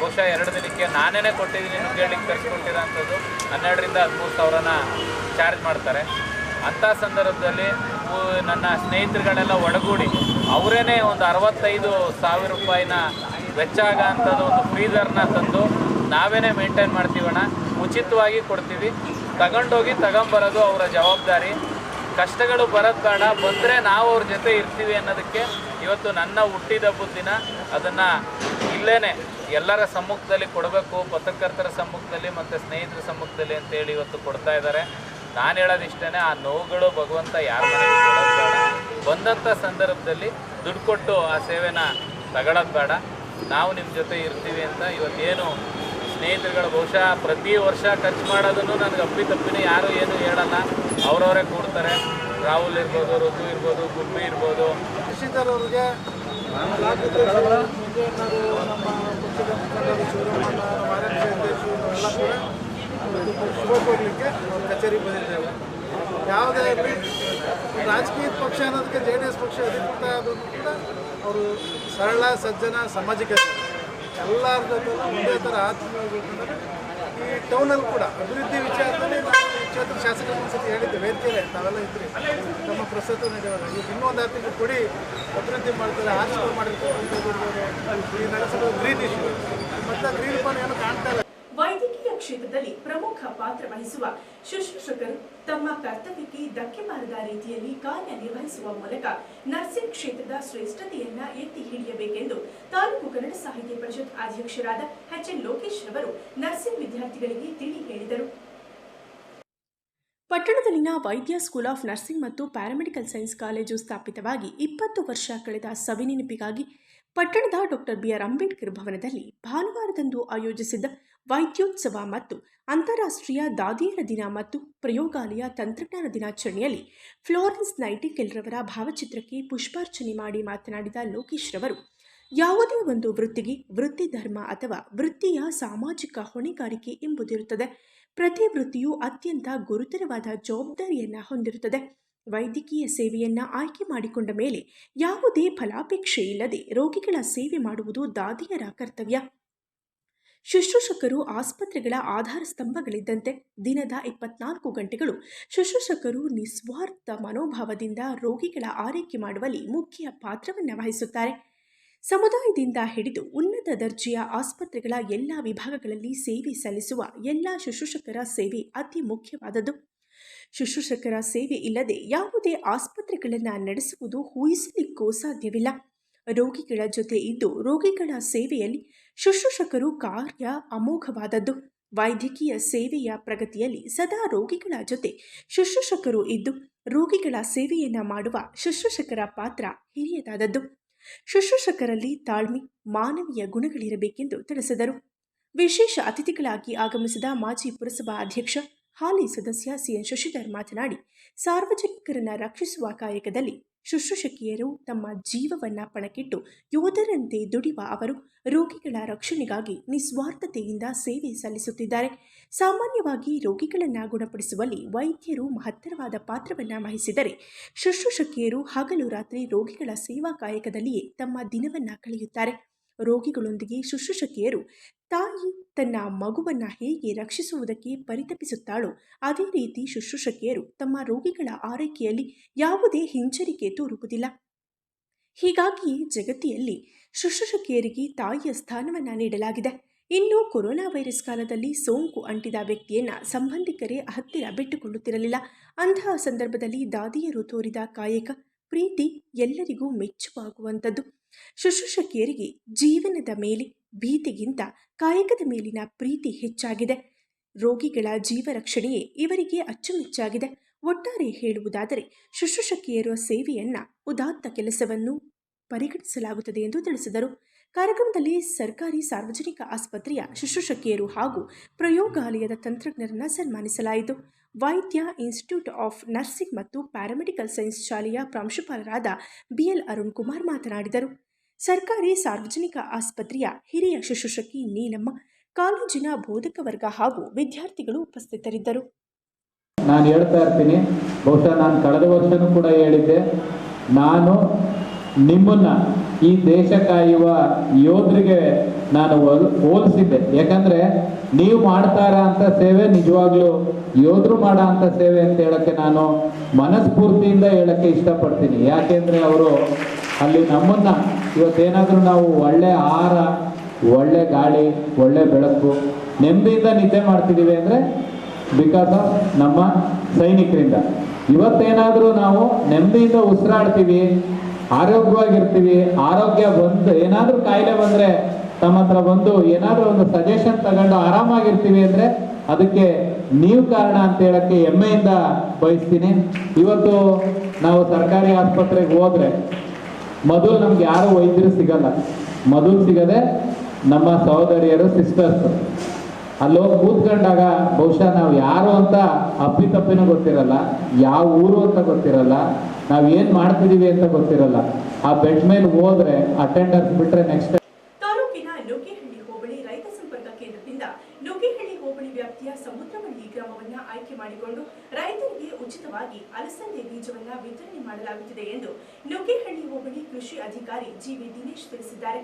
ಬಹುಶಃ ಎರಡು ದಿನಕ್ಕೆ ನಾನೇ ಕೊಟ್ಟಿದ್ದೀನಿ, ನಿಮ್ಗೆ ಹೇಳಿ ತರಿಸ್ಕೊಟ್ಟಿರೋ ಅಂಥದ್ದು. ಹನ್ನೆರಡರಿಂದ ಹದಿಮೂರು ಸಾವಿರನ ಚಾರ್ಜ್ ಮಾಡ್ತಾರೆ. ಅಂಥ ಸಂದರ್ಭದಲ್ಲಿ ನನ್ನ ಸ್ನೇಹಿತರುಗಳೆಲ್ಲ ಒಡಗೂಡಿ ಅವರೇನೆ ಒಂದು ಅರವತ್ತೈದು ಸಾವಿರ ರೂಪಾಯಿನ ವೆಚ್ಚ ಆಗೋ ಅಂಥದ್ದು ಒಂದು ಫ್ರೀಜರ್ನ ತಂದು ನಾವೇನೇ ಮೇಂಟೈನ್ ಮಾಡ್ತೀವಣ್ಣ, ಉಚಿತವಾಗಿ ಕೊಡ್ತೀವಿ. ತಗೊಂಡೋಗಿ ತಗೊಂಬರೋದು ಅವರ ಜವಾಬ್ದಾರಿ. ಕಷ್ಟಗಳು ಬರೋದು ಬೇಡ, ಬಂದರೆ ನಾವು ಅವ್ರ ಜೊತೆ ಇರ್ತೀವಿ ಅನ್ನೋದಕ್ಕೆ ಇವತ್ತು ನನ್ನ ಹುಟ್ಟಿದ ದಿನ ಅದನ್ನು ಇಲ್ಲೇ ಎಲ್ಲರ ಸಮ್ಮುಖದಲ್ಲಿ ಕೊಡಬೇಕು, ಪತ್ರಕರ್ತರ ಸಮ್ಮುಖದಲ್ಲಿ ಮತ್ತು ಸ್ನೇಹಿತರ ಸಮ್ಮುಖದಲ್ಲಿ ಅಂತೇಳಿ ಇವತ್ತು ಕೊಡ್ತಾ ಇದ್ದಾರೆ. ನಾನು ಹೇಳೋದು ಇಷ್ಟೇ ಆ ನೋವುಗಳು ಭಗವಂತ ಯಾರ ಮನೆಗೆ ಬಂದಂಥ ಸಂದರ್ಭದಲ್ಲಿ ದುಡ್ಡು ಕೊಟ್ಟು ಆ ಸೇವೆನ ತಗೊಳ್ಳೋದು ಬೇಡ. ನಾವು ನಿಮ್ಮ ಜೊತೆ ಇರ್ತೀವಿ ಅಂತ ಇವತ್ತೇನು ಸ್ನೇಹಿತರುಗಳು ಬಹುಶಃ ಪ್ರತಿ ವರ್ಷ ಖರ್ಚು ಮಾಡೋದನ್ನು ನನಗೆ ಅಪ್ಪಿ ತಪ್ಪಿನೂ ಯಾರು ಏನು ಹೇಳಲ್ಲ. ಅವರವರೇ ಕೂಡ್ತಾರೆ. ರಾಹುಲ್ ಇರ್ಬೋದು, ಋತು ಇರ್ಬೋದು, ಗುಬ್ಬಿ ಇರ್ಬೋದು. ಶಶಿಧರ್ ಶುಭ ಕೋರಲಿಕ್ಕೆ ಕಚೇರಿ ಬಂದಿದ್ದೇವೆ ಯಾವುದೇ ಇರಲಿ ರಾಜಕೀಯ ಪಕ್ಷ ಅನ್ನೋದಕ್ಕೆ ಜೆ ಡಿ ಎಸ್ ಪಕ್ಷ ಅಧಿಕೃತ ಆದರೂ ಕೂಡ ಅವರು ಸರಳ ಸಜ್ಜನ ಸಾಮಾಜಿಕ. ಎಲ್ಲರ ಜೊತೆ ಒಂದೇ ಥರ ಆತ್ಮೀಯವಾಗಿ ಈ ಟೌನಲ್ಲಿ ಕೂಡ ಅಭಿವೃದ್ಧಿ ವಿಚಾರದಲ್ಲಿ ಕ್ಷೇತ್ರ ಶಾಸಕರು ಒಂದ್ಸತಿ ಹೇಳಿದ್ದೆ ವೇದಿಕೆಯಲ್ಲಿ ತಾವೆಲ್ಲ ಇದ್ರಿ. ನಮ್ಮ ಪ್ರಸ್ತುತ ಈಗ ಇನ್ನೊಂದು ಆರ್ಥಿಕ ಕೊಡಿ ಅಭಿವೃದ್ಧಿ ಮಾಡ್ತಾರೆ ಆರ್ಚಿಕೆ ಮಾಡಿರ್ತಾರೆ, ಈ ನಡೆಸಲು ಗ್ರೀನ್ ಇಶ್ಯೂ ಮತ್ತು ಗ್ರೀನ್ ಪಾನ್ ಏನು ಕಾಣ್ತಾ ಇಲ್ಲ. ಕ್ಷೇತ್ರದಲ್ಲಿ ಪ್ರಮುಖ ಪಾತ್ರ ವಹಿಸುವ ಶುಶ್ರೂಷಕರು ತಮ್ಮ ಕರ್ತವ್ಯಕ್ಕೆ ಧಕ್ಕೆ ಬಾರದ ರೀತಿಯಲ್ಲಿ ಕಾರ್ಯನಿರ್ವಹಿಸುವ ಮೂಲಕ ನರ್ಸಿಂಗ್ ಕ್ಷೇತ್ರದ ಶ್ರೇಷ್ಠತೆಯನ್ನ ಎತ್ತಿ ಹಿಡಿಯಬೇಕೆಂದು ತಾಲೂಕು ಕನ್ನಡ ಸಾಹಿತ್ಯ ಪರಿಷತ್ ಅಧ್ಯಕ್ಷರಾದ ಎಚ್ ಎನ್ ಲೋಕೇಶ್ ಅವರು ನರ್ಸಿಂಗ್ ವಿದ್ಯಾರ್ಥಿಗಳಿಗೆ ತಿಳಿ ಹೇಳಿದರು. ಪಟ್ಟಣದಲ್ಲಿನ ವೈದ್ಯ ಸ್ಕೂಲ್ ಆಫ್ ನರ್ಸಿಂಗ್ ಮತ್ತು ಪ್ಯಾರಾಮೆಡಿಕಲ್ ಸೈನ್ಸ್ ಕಾಲೇಜು ಸ್ಥಾಪಿತವಾಗಿ ಇಪ್ಪತ್ತು ವರ್ಷ ಕಳೆದ ಸವಿನೆನಪಿಗಾಗಿ ಪಟ್ಟಣದ ಡಾಕ್ಟರ್ ಬಿಆರ್ ಅಂಬೇಡ್ಕರ್ ಭವನದಲ್ಲಿ ಭಾನುವಾರದಂದು ಆಯೋಜಿಸಿದ್ದ ವೈದ್ಯೋತ್ಸವ ಮತ್ತು ಅಂತಾರಾಷ್ಟ್ರೀಯ ದಾದಿಯರ ದಿನ ಮತ್ತು ಪ್ರಯೋಗಾಲಯ ತಂತ್ರಜ್ಞಾನ ದಿನಾಚರಣೆಯಲ್ಲಿ ಫ್ಲೋರೆನ್ಸ್ ನೈಟಿಂಗೆಲ್ ರವರ ಭಾವಚಿತ್ರಕ್ಕೆ ಪುಷ್ಪಾರ್ಚನೆ ಮಾಡಿ ಮಾತನಾಡಿದ ಲೋಕೇಶ್ ರವರು, ಯಾವುದೇ ಒಂದು ವೃತ್ತಿಗೆ ವೃತ್ತಿ ಧರ್ಮ ಅಥವಾ ವೃತ್ತಿಯ ಸಾಮಾಜಿಕ ಹೊಣೆಗಾರಿಕೆ ಎಂಬುದಿರುತ್ತದೆ. ಪ್ರತಿ ವೃತ್ತಿಯು ಅತ್ಯಂತ ಗುರುತರವಾದ ಜವಾಬ್ದಾರಿಯನ್ನು ಹೊಂದಿರುತ್ತದೆ. ವೈದ್ಯಕೀಯ ಸೇವೆಯನ್ನು ಆಯ್ಕೆ ಮಾಡಿಕೊಂಡ ಮೇಲೆ ಯಾವುದೇ ಫಲಾಪೇಕ್ಷೆ ಇಲ್ಲದೆ ರೋಗಿಗಳ ಸೇವೆ ಮಾಡುವುದು ದಾದಿಯರ ಕರ್ತವ್ಯ. ಶುಶ್ರೂಷಕರು ಆಸ್ಪತ್ರೆಗಳ ಆಧಾರ ಸ್ತಂಭಗಳಿದ್ದಂತೆ ದಿನದ ಇಪ್ಪತ್ನಾಲ್ಕು ಗಂಟೆಗಳು ಶುಶ್ರೂಷಕರು ನಿಸ್ವಾರ್ಥ ಮನೋಭಾವದಿಂದ ರೋಗಿಗಳ ಆರೈಕೆ ಮಾಡುವಲ್ಲಿ ಮುಖ್ಯ ಪಾತ್ರವನ್ನು ವಹಿಸುತ್ತಾರೆ. ಸಮುದಾಯದಿಂದ ಹಿಡಿದು ಉನ್ನತ ದರ್ಜೆಯ ಆಸ್ಪತ್ರೆಗಳ ಎಲ್ಲ ವಿಭಾಗಗಳಲ್ಲಿ ಸೇವೆ ಸಲ್ಲಿಸುವ ಎಲ್ಲ ಶುಶ್ರೂಷಕರ ಸೇವೆ ಅತಿ ಮುಖ್ಯವಾದದ್ದು. ಶುಶ್ರೂಷಕರ ಸೇವೆ ಇಲ್ಲದೆ ಯಾವುದೇ ಆಸ್ಪತ್ರೆಗಳನ್ನು ನಡೆಸುವುದು ಊಹಿಸಲಿಕ್ಕೂ ಸಾಧ್ಯವಿಲ್ಲ. ರೋಗಿಗಳ ಜೊತೆ ಇದ್ದು ರೋಗಿಗಳ ಸೇವೆಯಲ್ಲಿ ಶುಶ್ರೂಷಕರು ಕಾರ್ಯ ಅಮೋಘವಾದದ್ದು. ವೈದ್ಯಕೀಯ ಸೇವೆಯ ಪ್ರಗತಿಯಲ್ಲಿ ಸದಾ ರೋಗಿಗಳ ಜೊತೆ ಶುಶ್ರೂಷಕರು ಇದ್ದು, ರೋಗಿಗಳ ಸೇವೆಯನ್ನು ಮಾಡುವ ಶುಶ್ರೂಷಕರ ಪಾತ್ರ ಹಿರಿಯದಾದದ್ದು. ಶುಶ್ರೂಷಕರಲ್ಲಿ ತಾಳ್ಮೆ, ಮಾನವೀಯ ಗುಣಗಳಿರಬೇಕೆಂದು ತಿಳಿಸಿದರು. ವಿಶೇಷ ಅತಿಥಿಗಳಾಗಿ ಆಗಮಿಸಿದ ಮಾಜಿ ಪುರಸಭಾ ಅಧ್ಯಕ್ಷ, ಹಾಲಿ ಸದಸ್ಯ ಸಿಎನ್ ಶಶಿಧರ್ ಮಾತನಾಡಿ, ಸಾರ್ವಜನಿಕರನ್ನು ರಕ್ಷಿಸುವ ಕಾಯಕದಲ್ಲಿ ಶುಶ್ರೂಷಕಿಯರು ತಮ್ಮ ಜೀವವನ್ನು ಪಣಕ್ಕಿಟ್ಟು ಯೋಧರಂತೆ ದುಡಿವ ಅವರು ರೋಗಿಗಳ ರಕ್ಷಣೆಗಾಗಿ ನಿಸ್ವಾರ್ಥತೆಯಿಂದ ಸೇವೆ ಸಲ್ಲಿಸುತ್ತಿದ್ದಾರೆ. ಸಾಮಾನ್ಯವಾಗಿ ರೋಗಿಗಳನ್ನು ಗುಣಪಡಿಸುವಲ್ಲಿ ವೈದ್ಯರು ಮಹತ್ತರವಾದ ಪಾತ್ರವನ್ನು ವಹಿಸಿದರೆ ಶುಶ್ರೂಷಕಿಯರು ಹಗಲು ರಾತ್ರಿ ರೋಗಿಗಳ ಸೇವಾ ಕಾಯಕದಲ್ಲಿಯೇ ತಮ್ಮ ದಿನವನ್ನು ಕಳೆಯುತ್ತಾರೆ. ರೋಗಿಗಳೊಂದಿಗೆ ಶುಶ್ರೂಷಕಿಯರು. ತಾಯಿ ತನ್ನ ಮಗುವನ್ನ ಹೇಗೆ ರಕ್ಷಿಸುವುದಕ್ಕೆ ಪರಿತಪಿಸುತ್ತಾಳೋ ಅದೇ ರೀತಿ ಶುಶ್ರೂಷಕಿಯರು ತಮ್ಮ ರೋಗಿಗಳ ಆರೈಕೆಯಲ್ಲಿ ಯಾವುದೇ ಹಿಂಜರಿಕೆ ತೋರುವುದಿಲ್ಲ. ಹೀಗಾಗಿ ಜಗತ್ತಿಯಲ್ಲಿ ಶುಶ್ರೂಷಕಿಯರಿಗೆ ತಾಯಿಯ ಸ್ಥಾನವನ್ನು ನೀಡಲಾಗಿದೆ. ಇನ್ನು ಕೊರೋನಾ ವೈರಸ್ ಕಾಲದಲ್ಲಿ ಸೋಂಕು ಅಂಟಿದ ವ್ಯಕ್ತಿಯನ್ನ ಸಂಬಂಧಿಕರೇ ಹತ್ತಿರ ಬಿಟ್ಟುಕೊಳ್ಳುತ್ತಿರಲಿಲ್ಲ. ಅಂತಹ ಸಂದರ್ಭದಲ್ಲಿ ದಾದಿಯರು ತೋರಿದ ಕಾಯಕ, ಪ್ರೀತಿ ಎಲ್ಲರಿಗೂ ಮೆಚ್ಚುವಾಗುವಂಥದ್ದು. ಶುಶ್ರೂಷಕಿಯರಿಗೆ ಜೀವನದ ಮೇಲೆ ಭೀತಿಗಿಂತ ಕಾಯಕದ ಮೇಲಿನ ಪ್ರೀತಿ ಹೆಚ್ಚಾಗಿದೆ. ರೋಗಿಗಳ ಜೀವ ರಕ್ಷಣೆಯೇ ಇವರಿಗೆ ಅಚ್ಚುಮೆಚ್ಚಾಗಿದೆ. ಒಟ್ಟಾರೆ ಹೇಳುವುದಾದರೆ ಶುಶ್ರೂಷಕಿಯರ ಸೇವೆಯನ್ನ ಉದಾತ್ತ ಕೆಲಸವನ್ನು ಪರಿಗಣಿಸಲಾಗುತ್ತದೆ ಎಂದು ತಿಳಿಸಿದರು. ಕಾರ್ಯಕ್ರಮದಲ್ಲಿ ಸರ್ಕಾರಿ ಸಾರ್ವಜನಿಕ ಆಸ್ಪತ್ರೆಯ ಶುಶ್ರೂಷಕಿಯರು ಹಾಗೂ ಪ್ರಯೋಗಾಲಯದ ತಂತ್ರಜ್ಞರನ್ನು ಸನ್ಮಾನಿಸಲಾಯಿತು. ವೈದ್ಯ ಇನ್ಸ್ಟಿಟ್ಯೂಟ್ ಆಫ್ ನರ್ಸಿಂಗ್ ಮತ್ತು ಪ್ಯಾರಾಮೆಡಿಕಲ್ ಸೈನ್ಸ್ ಶಾಲೆಯ ಪ್ರಾಂಶುಪಾಲರಾದ ಬಿಎಲ್ ಅರುಣ್ ಕುಮಾರ್ ಮಾತನಾಡಿದರು. ಸರ್ಕಾರಿ ಸಾರ್ವಜನಿಕ ಆಸ್ಪತ್ರೆಯ ಹಿರಿಯ ಶುಶ್ರೂಷಕಿ ನೀಲಮ್ಮ ಕಾಲೇಜಿನ ಬೋಧಕ ವರ್ಗ ಹಾಗೂ ವಿದ್ಯಾರ್ಥಿಗಳು ಉಪಸ್ಥಿತರಿದ್ದರು. ನಾನು ಹೇಳ್ತಾ ಇರ್ತೀನಿ, ಬಹುಶಃ ನಾನು ಕಳೆದ ವರ್ಷನೂ ಕೂಡ ಹೇಳಿದ್ದೆ, ನಾನು ನಿಮ್ಮನ್ನ ಈ ದೇಶ ಕಾಯುವ ಯೋಧರಿಗೆ ನಾನು ಹೋಲ್- ಹೋಲಿಸಿದ್ದೆ. ಯಾಕಂದ್ರೆ ನೀವು ಮಾಡ್ತಾ ಅಂತ ಸೇವೆ ನಿಜವಾಗ್ಲೂ ಯೋಧರು ಮಾಡೋ ಅಂತ ಸೇವೆ ಅಂತ ಹೇಳಕ್ಕೆ ನಾನು ಮನಸ್ಫೂರ್ತಿಯಿಂದ ಹೇಳಕ್ಕೆ ಇಷ್ಟಪಡ್ತೀನಿ. ಯಾಕೆಂದ್ರೆ ಅವರು ಅಲ್ಲಿ ನಮ್ಮನ್ನ ಇವತ್ತೇನಾದ್ರೂ ನಾವು ಒಳ್ಳೆ ಆಹಾರ, ಒಳ್ಳೆ ಗಾಳಿ, ಒಳ್ಳೆ ಬೆಳಕು ನೆಮ್ಮದಿಯಿಂದ ನಿದ್ದೆ ಮಾಡ್ತಿದ್ದೀವಿ ಅಂದ್ರೆ ಬಿಕಾಸ್ ಆಫ್ ನಮ್ಮ ಸೈನಿಕರಿಂದ. ಇವತ್ತೇನಾದರೂ ನಾವು ನೆಮ್ಮದಿಯಿಂದ ಉಸಿರಾಡ್ತೀವಿ, ಆರೋಗ್ಯವಾಗಿರ್ತೀವಿ, ಆರೋಗ್ಯ ಬಂದು ಏನಾದರೂ ಕಾಯಿಲೆ ಬಂದರೆ ತಮ್ಮ ಹತ್ರ ಬಂದು ಏನಾದರೂ ಒಂದು ಸಜೆಷನ್ ತಗೊಂಡು ಆರಾಮಾಗಿರ್ತೀವಿ ಅಂದರೆ ಅದಕ್ಕೆ ನೀವು ಕಾರಣ ಅಂತ ಹೇಳಕ್ಕೆ ಹೆಮ್ಮೆಯಿಂದ ಬಯಸ್ತೀನಿ. ಇವತ್ತು ನಾವು ಸರ್ಕಾರಿ ಆಸ್ಪತ್ರೆಗೆ ಹೋದ್ರೆ ಮೊದಲು ನಮ್ಗೆ ಯಾರು ವೈದ್ಯರು ಸಿಗಲ್ಲ. ಮೊದಲು ಸಿಗದೆ ನಮ್ಮ ಸಹೋದರಿಯರು ಸಿಸ್ಟರ್ಸ್ ಅಲ್ಲಿ ಹೋಗಿ ಕೂತ್ಕೊಂಡಾಗ ಬಹುಶಃ ನಾವು ಯಾರು ಅಂತ ಅಪ್ಪಿತಪ್ಪಿನೂ ಗೊತ್ತಿರಲ್ಲ, ಯಾವ ಊರು ಅಂತ ಗೊತ್ತಿರಲ್ಲ, ನಾವು ಏನು ಮಾಡ್ತಿದೀವಿ ಅಂತ ಗೊತ್ತಿರಲ್ಲ. ಆ ಬೆಡ್ ಮೇಲೆ ಹೋದ್ರೆ ಅಟೆಂಡರ್ಸ್ ಬಿಟ್ರೆ ನೆಕ್ಸ್ಟ್ ತಾಲೂಕಿನ ನುಗ್ಗೇಹಳ್ಳಿ ಹೋಬಳಿ ರೈತ ಸಂಪರ್ಕ ಕೇಂದ್ರದಿಂದ ನುಗ್ಗೇಹಳ್ಳಿ ಹೋಬಳಿ ವ್ಯಾಪ್ತಿಯ ಸಮುದ್ರವಳ್ಳಿ ಗ್ರಾಮವನ್ನ ಆಯ್ಕೆ ಮಾಡಿಕೊಂಡು ರೈತರಿಗೆ ಉಚಿತವಾಗಿ ಅಲಸಂದೆ ಬೀಜವನ್ನ ವಿತರಣೆ ಮಾಡಲಾಗುತ್ತಿದೆ ಎಂದು ನುಗ್ಗೇಹಳ್ಳಿ ಹೋಬಳಿ ಕೃಷಿ ಅಧಿಕಾರಿ ಜಿವಿ ದಿನೇಶ್ ತಿಳಿಸಿದ್ದಾರೆ.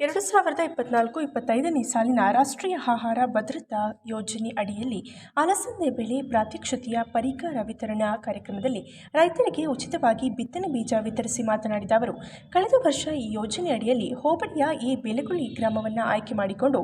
ಎರಡು ಸಾವಿರದ ಇಪ್ಪತ್ನಾಲ್ಕು ಇಪ್ಪತ್ತೈದನೇ ಸಾಲಿನ ರಾಷ್ಟ್ರೀಯ ಆಹಾರ ಭದ್ರತಾ ಯೋಜನೆ ಅಡಿಯಲ್ಲಿ ಅಲಸಂದೆ ಬೆಳೆ ಪ್ರಾತ್ಯಕ್ಷತೆಯ ಪರಿಕರ ವಿತರಣಾ ಕಾರ್ಯಕ್ರಮದಲ್ಲಿ ರೈತರಿಗೆ ಉಚಿತವಾಗಿ ಬಿತ್ತನೆ ಬೀಜ ವಿತರಿಸಿ ಮಾತನಾಡಿದ ಅವರು, ಕಳೆದ ವರ್ಷ ಈ ಯೋಜನೆ ಅಡಿಯಲ್ಲಿ ಹೋಬಳಿಯ ಈ ಬೆಲೆಗುಳಿ ಗ್ರಾಮವನ್ನು ಆಯ್ಕೆ ಮಾಡಿಕೊಂಡು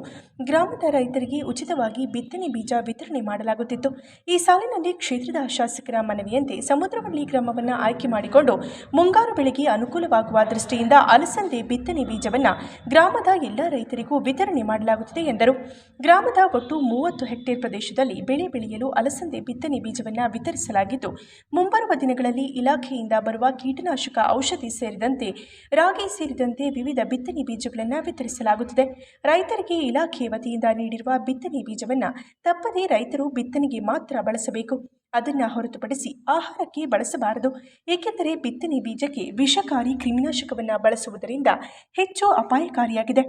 ಗ್ರಾಮದ ರೈತರಿಗೆ ಉಚಿತವಾಗಿ ಬಿತ್ತನೆ ಬೀಜ ವಿತರಣೆ ಮಾಡಲಾಗುತ್ತಿತ್ತು. ಈ ಸಾಲಿನಲ್ಲಿ ಕ್ಷೇತ್ರದ ಶಾಸಕರ ಮನವಿಯಂತೆ ಸಮುದ್ರವಳ್ಳಿ ಗ್ರಾಮವನ್ನು ಆಯ್ಕೆ ಮಾಡಿಕೊಂಡು ಮುಂಗಾರು ಬೆಳೆಗೆ ಅನುಕೂಲವಾಗುವ ದೃಷ್ಟಿಯಿಂದ ಅಲಸಂದೆ ಬಿತ್ತನೆ ಬೀಜವನ್ನು ಗ್ರಾಮದ ಎಲ್ಲ ರೈತರಿಗೂ ವಿತರಣೆ ಮಾಡಲಾಗುತ್ತಿದೆ ಎಂದರು. ಗ್ರಾಮದ ಒಟ್ಟು ಮೂವತ್ತು ಹೆಕ್ಟೇರ್ ಪ್ರದೇಶದಲ್ಲಿ ಬೆಳೆ ಬೆಳೆಯಲು ಅಲಸಂದೆ ಬಿತ್ತನೆ ಬೀಜವನ್ನು ವಿತರಿಸಲಾಗಿದ್ದು, ಮುಂಬರುವ ದಿನಗಳಲ್ಲಿ ಇಲಾಖೆಯಿಂದ ಬರುವ ಕೀಟನಾಶಕ ಔಷಧಿ ಸೇರಿದಂತೆ ರಾಗಿ ಸೇರಿದಂತೆ ವಿವಿಧ ಬಿತ್ತನೆ ಬೀಜಗಳನ್ನು ವಿತರಿಸಲಾಗುತ್ತಿದೆ. ರೈತರಿಗೆ ಇಲಾಖೆ ವತಿಯಿಂದ ನೀಡಿರುವ ಬಿತ್ತನೆ ಬೀಜವನ್ನು ತಪ್ಪದೇ ರೈತರು ಬಿತ್ತನೆಗೆ ಮಾತ್ರ ಬಳಸಬೇಕು. ಅದನ್ನು ಹೊರತುಪಡಿಸಿ ಆಹಾರಕ್ಕೆ ಬಳಸಬಾರದು. ಏಕೆಂದರೆ ಬಿತ್ತನೆ ಬೀಜಕ್ಕೆ ವಿಷಕಾರಿ ಕ್ರಿಮಿನಾಶಕವನ್ನು ಬಳಸುವುದರಿಂದ ಹೆಚ್ಚು ಅಪಾಯಕಾರಿಯಾಗಿದೆ.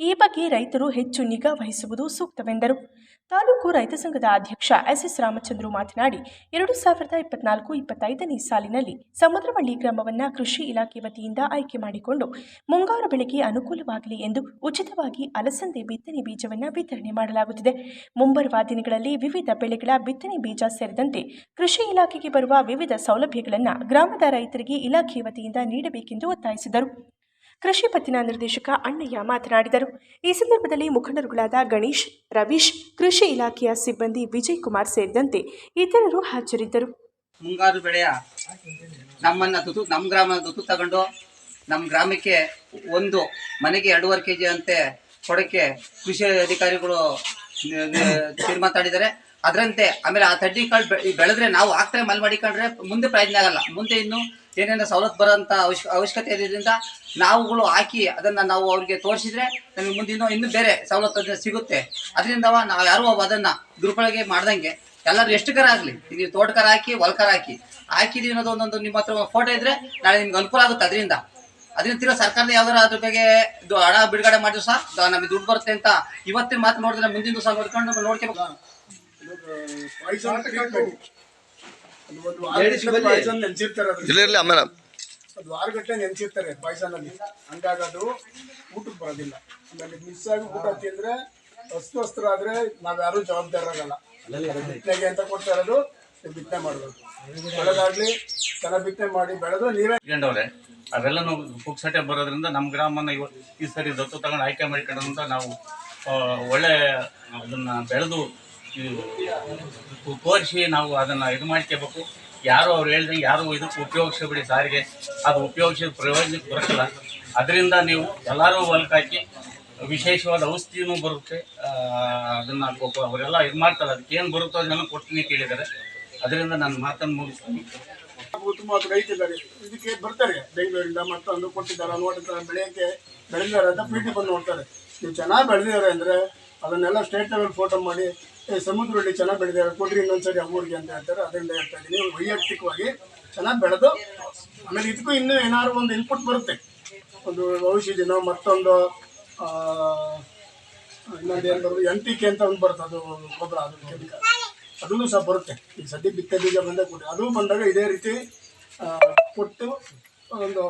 ಈ ಬಗ್ಗೆ ರೈತರು ಹೆಚ್ಚು ನಿಗಾ ವಹಿಸುವುದು ಸೂಕ್ತವೆಂದರು. ತಾಲೂಕು ರೈತ ಸಂಘದ ಅಧ್ಯಕ್ಷ ಎಸ್ ಎಸ್ ರಾಮಚಂದ್ರು ಮಾತನಾಡಿ, ಎರಡು ಸಾವಿರದ ಇಪ್ಪತ್ನಾಲ್ಕು ಇಪ್ಪತ್ತೈದನೇ ಸಾಲಿನಲ್ಲಿ ಸಮುದ್ರವಳ್ಳಿ ಗ್ರಾಮವನ್ನು ಕೃಷಿ ಇಲಾಖೆ ವತಿಯಿಂದ ಆಯ್ಕೆ ಮಾಡಿಕೊಂಡು ಮುಂಗಾರು ಬೆಳೆಗೆ ಅನುಕೂಲವಾಗಲಿ ಎಂದು ಉಚಿತವಾಗಿ ಅಲಸಂದೆ ಬಿತ್ತನೆ ಬೀಜವನ್ನು ವಿತರಣೆ ಮಾಡಲಾಗುತ್ತಿದೆ. ಮುಂಬರುವ ದಿನಗಳಲ್ಲಿ ವಿವಿಧ ಬೆಳೆಗಳ ಬಿತ್ತನೆ ಬೀಜ ಸೇರಿದಂತೆ ಕೃಷಿ ಇಲಾಖೆಗೆ ಬರುವ ವಿವಿಧ ಸೌಲಭ್ಯಗಳನ್ನು ಗ್ರಾಮದ ರೈತರಿಗೆ ಇಲಾಖೆ ವತಿಯಿಂದ ನೀಡಬೇಕೆಂದು ಒತ್ತಾಯಿಸಿದರು. ಕೃಷಿ ಪತ್ತಿನ ನಿರ್ದೇಶಕ ಅಣ್ಣಯ್ಯ ಮಾತನಾಡಿದರು. ಈ ಸಂದರ್ಭದಲ್ಲಿ ಮುಖಂಡರುಗಳಾದ ಗಣೇಶ್, ರವೀಶ್, ಕೃಷಿ ಇಲಾಖೆಯ ಸಿಬ್ಬಂದಿ ವಿಜಯ್ ಕುಮಾರ್ ಸೇರಿದಂತೆ ಇತರರು ಹಾಜರಿದ್ದರು. ಮುಂಗಾರು ಬೆಳೆಯ ನಮ್ಮನ್ನ ತುತು ನಮ್ಮ ಗ್ರಾಮದ ತುತು ತಗೊಂಡು ನಮ್ಮ ಗ್ರಾಮಕ್ಕೆ ಒಂದು ಮನೆಗೆ ಎರಡೂವರೆ ಕೆ ಜಿ ಅಂತೆ ಕೊಡಕ್ಕೆ ಕೃಷಿ ಅಧಿಕಾರಿಗಳು ತೀರ್ಮಾನ ಅದರಂತೆ, ಆಮೇಲೆ ಆ ತಡ್ಡಿ ಕಾಳು ಬೆಳೆದ್ರೆ ನಾವು ಆಗ್ತಾರೆ ಮಲ್ ಮಾಡಿಕೊಂಡ್ರೆ ಮುಂದೆ ಪ್ರಯೋಜನ ಆಗಲ್ಲ. ಮುಂದೆ ಇನ್ನು ಏನೇನೋ ಸವಲತ್ತು ಬರೋಂಥ ಅವಶ್ಯ, ಅವಶ್ಯಕತೆ ಇರೋದ್ರಿಂದ ನಾವುಗಳು ಹಾಕಿ ಅದನ್ನು ನಾವು ಅವ್ರಿಗೆ ತೋರಿಸಿದ್ರೆ ನಮಗೆ ಮುಂದೆ ಇನ್ನೂ ಬೇರೆ ಸವಲತ್ತು ಸಿಗುತ್ತೆ. ಅದರಿಂದ ನಾವು ಯಾರೂ ಅದನ್ನು ದುರ್ಬಳಕೆ ಮಾಡ್ದಂಗೆ ಎಲ್ಲರೂ ಎಷ್ಟು ಕರ ಆಗಲಿ? ಈಗ ತೋಟಕರ ಹಾಕಿ, ಹೊಲ್ಕರ ಹಾಕಿ. ಹಾಕಿದೀವಿ ಅನ್ನೋದು ಒಂದೊಂದು ನಿಮ್ಮ ಹತ್ರ ಫೋಟೋ ಇದ್ದರೆ ನಾಳೆ ನಿಮ್ಗೆ ಅನುಕೂಲ ಆಗುತ್ತೆ ಅದರಿಂದ. ಅದರಿಂದ ತಿರೋ ಸರ್ಕಾರದ ಯಾವ್ದಾರ ಅದ್ರ ಬಗ್ಗೆ ಹಣ ಬಿಡುಗಡೆ ಮಾಡಿದ್ರು ಸಹ ನಮಗೆ ದುಡ್ಡು ಬರುತ್ತೆ ಅಂತ ಇವತ್ತಿನ ಮಾತು ನೋಡಿದ್ರೆ ಮುಂದಿನ ದಿವಸ ನೋಡ್ಕೊಂಡು ನಾವು ಇಲ್ಲ ಇಲ್ಲಿರ್ಲಿ ಆಮೇಲೆ. ಅದು ವಾರಗಟ್ಟಲೆ ಗಂಟೆ ನೆನ್ಸಿರ್ತಾರೆ ಪಾಯ್ಸನಲ್ಲಿ. ಹಂಗಾಗಿ ಅದು ಊಟಕ್ಕೆ ಬರೋದಿಲ್ಲ. ಆಮೇಲೆ ಮಿಸ್ ಆಗಿ ಊಟ ತಿಂದ್ರೆ ಅಸ್ವಸ್ಥ ಆದ್ರೆ ನಾವ್ಯಾರು ಜವಾಬ್ದಾರರಾಗಲ್ಲ. ಬಿತ್ತನೆಗೆ ಅಂತ ಕೊಡ್ತಾ ಇರೋದು ಬಿತ್ತನೆ ಮಾಡಬೇಕು. ಬೆಳೆದಾಗ್ಲಿ ಚೆನ್ನಾಗಿ ಬಿತ್ತನೆ ಮಾಡಿ ಬೆಳೆದು ನೀವೇ ಇಟ್ಕೊಂಡವ್ರೆ ಅವೆಲ್ಲನೂ ಪುಕ್ಸಟೆ ಬರೋದ್ರಿಂದ ನಮ್ಮ ಗ್ರಾಮನ ಇವ ಈ ಸರಿ ದತ್ತು ತಗೊಂಡು ಆಯ್ಕೆ ಮಾಡ್ಕೊಂಡಂತ ನಾವು ಒಳ್ಳೆ ಅದನ್ನ ಬೆಳೆದು ತೋರಿಸಿ ನಾವು ಅದನ್ನ ಇದು ಮಾಡ್ಕೋಬೇಕು. ಯಾರು ಅವ್ರು ಹೇಳಿದ್ರೆ ಯಾರು ಇದಕ್ಕೆ ಉಪಯೋಗಿಸಬೇಡಿ ಸಾರಿಗೆ. ಅದು ಉಪಯೋಗಿಸಿದ ಪ್ರಯೋಜನಕ್ಕೆ ಬರೋಲ್ಲ ಅದರಿಂದ ನೀವು ಎಲ್ಲರೂ ಹೊಲಕ್ಕಾಕಿ ವಿಶೇಷವಾದ ಔಷಧಿನೂ ಬರುತ್ತೆ. ಅದನ್ನು ಅವರೆಲ್ಲ ಇದು ಮಾಡ್ತಾರೆ. ಅದಕ್ಕೆ ಏನು ಬರುತ್ತೋ ಅದನ್ನೆಲ್ಲ ಕೊಡ್ತೀನಿ ಕೇಳಿದ್ದಾರೆ ಅದರಿಂದ ನನ್ನ ಮಾತನ್ನು ಮುಗಿಸ್ತೀನಿ. ತುಂಬ ರೈತ ಇದ್ದಾರೆ ಇದಕ್ಕೆ ಬರ್ತಾರೆ? ಬೆಂಗಳೂರಿಂದ ಮತ್ತೊಂದು ಕೊಟ್ಟಿದ್ದಾರೆ ನೋಡಿದ್ದಾರೆ ಬೆಳೆಯಕ್ಕೆ ಬೆಳೆದಿದ್ದಾರೆ ಅಂತ ಪ್ರೀತಿ ಬಂದು ನೋಡ್ತಾರೆ. ನೀವು ಚೆನ್ನಾಗಿ ಬೆಳೆದಿದ್ದಾರೆ ಅಂದರೆ ಅದನ್ನೆಲ್ಲ ಸ್ಟೇಟ್ ಲೆವೆಲ್ ಫೋಟೋ ಮಾಡಿ ಸಮುದ್ರದಲ್ಲಿ ಚೆನ್ನಾಗಿ ಬೆಳೆದಿದ್ದಾರೆ. ಕೊಡ್ರಿ ಇನ್ನೊಂದ್ಸರಿ ಊರಿಗೆ ಅಂತ ಹೇಳ್ತಾರೆ. ಅದರಿಂದ ಹೇಳ್ತಾ ಇದ್ದೀನಿ. ವೈಯಕ್ತಿಕವಾಗಿ ಚೆನ್ನಾಗಿ ಬೆಳೆದು, ಆಮೇಲೆ ಇದಕ್ಕೂ ಇನ್ನೂ ಏನಾದ್ರು ಒಂದು ಇನ್ಪುಟ್ ಬರುತ್ತೆ. ಒಂದು ಔಷಧಿನೋ ಮತ್ತೊಂದು ಇನ್ನೊಂದು ಏನು ಬರೋದು ಎನ್ ಪಿ ಕೆ ಅಂತ ಒಂದು ಬರುತ್ತೆ ಅದು ಗೊಬ್ಬರ, ಅದು ಕೆಮಿಕಲ್ ಅದೂ ಸಹ ಬರುತ್ತೆ. ಈ ಸದ್ಯ ಬಿತ್ತ ಬೀಜ ಬಂದೇ ಕೊಡಿ. ಅದು ಬಂದಾಗ ಇದೇ ರೀತಿ ಕೊಟ್ಟು ಒಂದು,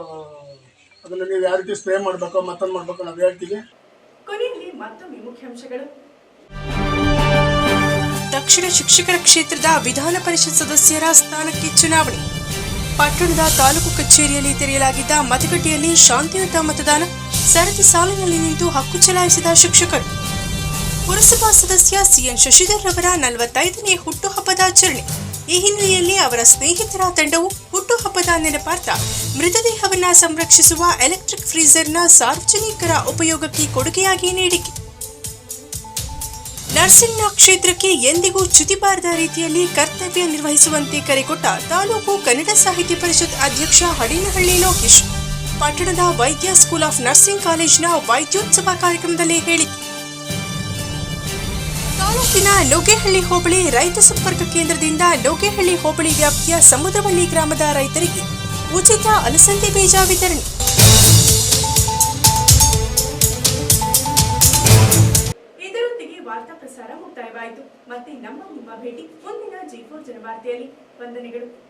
ಅದನ್ನು ನೀವು ಯಾವ ರೀತಿ ಸ್ಪ್ರೇ ಮಾಡಬೇಕು, ಮತ್ತೊಂದು ಮಾಡಬೇಕು, ನಾವು ಹೇಳ್ತೀವಿ. ಕೊನೆಯಲ್ಲಿ ಮತ್ತೊಮ್ಮೆ ಮುಖ್ಯಾಂಶಗಳು. ದಕ್ಷಿಣ ಶಿಕ್ಷಕರ ಕ್ಷೇತ್ರದ ವಿಧಾನ ಪರಿಷತ್ ಸದಸ್ಯರ ಸ್ಥಾನಕ್ಕೆ ಚುನಾವಣೆ. ಪಟ್ಟಣದ ತಾಲೂಕು ಕಚೇರಿಯಲ್ಲಿ ತೆರೆಯಲಾಗಿದ್ದ ಮತಗಟ್ಟೆಯಲ್ಲಿ ಶಾಂತಿಯುತ ಮತದಾನ, ಸರದಿ ಸಾಲಿನಲ್ಲಿ ನಿಂತು ಹಕ್ಕು ಚಲಾಯಿಸಿದ ಶಿಕ್ಷಕರು. ಪುರಸಭಾ ಸದಸ್ಯ ಸಿಎನ್ ಶಶಿಧರ್ ರವರ ನಲವತ್ತೈದನೇ ಹುಟ್ಟುಹಬ್ಬದ ಆಚರಣೆ. ಈ ಹಿನ್ನೆಲೆಯಲ್ಲಿ ಅವರ ಸ್ನೇಹಿತರ ತಂಡವು ಹುಟ್ಟುಹಬ್ಬದ ನೆನಪಾರ್ಥ ಮೃತದೇಹವನ್ನು ಸಂರಕ್ಷಿಸುವ ಎಲೆಕ್ಟ್ರಿಕ್ ಫ್ರೀಜರ್ನ ಸಾರ್ವಜನಿಕರ ಉಪಯೋಗಕ್ಕೆ ಕೊಡುಗೆಯಾಗಿ ನೀಡಿಕೆ. ನರ್ಸಿಂಗ್ನ ಕ್ಷೇತ್ರಕ್ಕೆ ಎಂದಿಗೂ ಚ್ಯುತಿಬಾರದ ರೀತಿಯಲ್ಲಿ ಕರ್ತವ್ಯ ನಿರ್ವಹಿಸುವಂತೆ ಕರೆಕೊಟ್ಟ ತಾಲೂಕು ಕನ್ನಡ ಸಾಹಿತ್ಯ ಪರಿಷತ್ ಅಧ್ಯಕ್ಷ ಹಡಿನಹಳ್ಳಿ ಲೋಕೇಶ್. ಪಟ್ಟಣದ ವೈದ್ಯ ಸ್ಕೂಲ್ ಆಫ್ ನರ್ಸಿಂಗ್ ಕಾಲೇಜಿನ ವೈದ್ಯೋತ್ಸವ ಕಾರ್ಯಕ್ರಮದಲ್ಲಿ ಹೇಳಿ ತಾಲೂಕಿನ ನುಗ್ಗೇಹಳ್ಳಿ ಹೋಬಳಿ ರೈತ ಸಂಪರ್ಕ ಕೇಂದ್ರದಿಂದ ನುಗ್ಗೇಹಳ್ಳಿ ಹೋಬಳಿ ವ್ಯಾಪ್ತಿಯ ಸಮುದ್ರವಳ್ಳಿ ಗ್ರಾಮದ ರೈತರಿಗೆ ಉಚಿತ ಅಲಸಂದೆ ಬೀಜ ವಿತರಣೆ. ಮತ್ತೆ ನಮ್ಮ ನಿಮ್ಮ ಭೇಟಿ ಮುಂದಿನ ಜಿ ಫೋರ್ ಜನವಾರ್ತೆಯಲ್ಲಿ. ವಂದನೆಗಳು.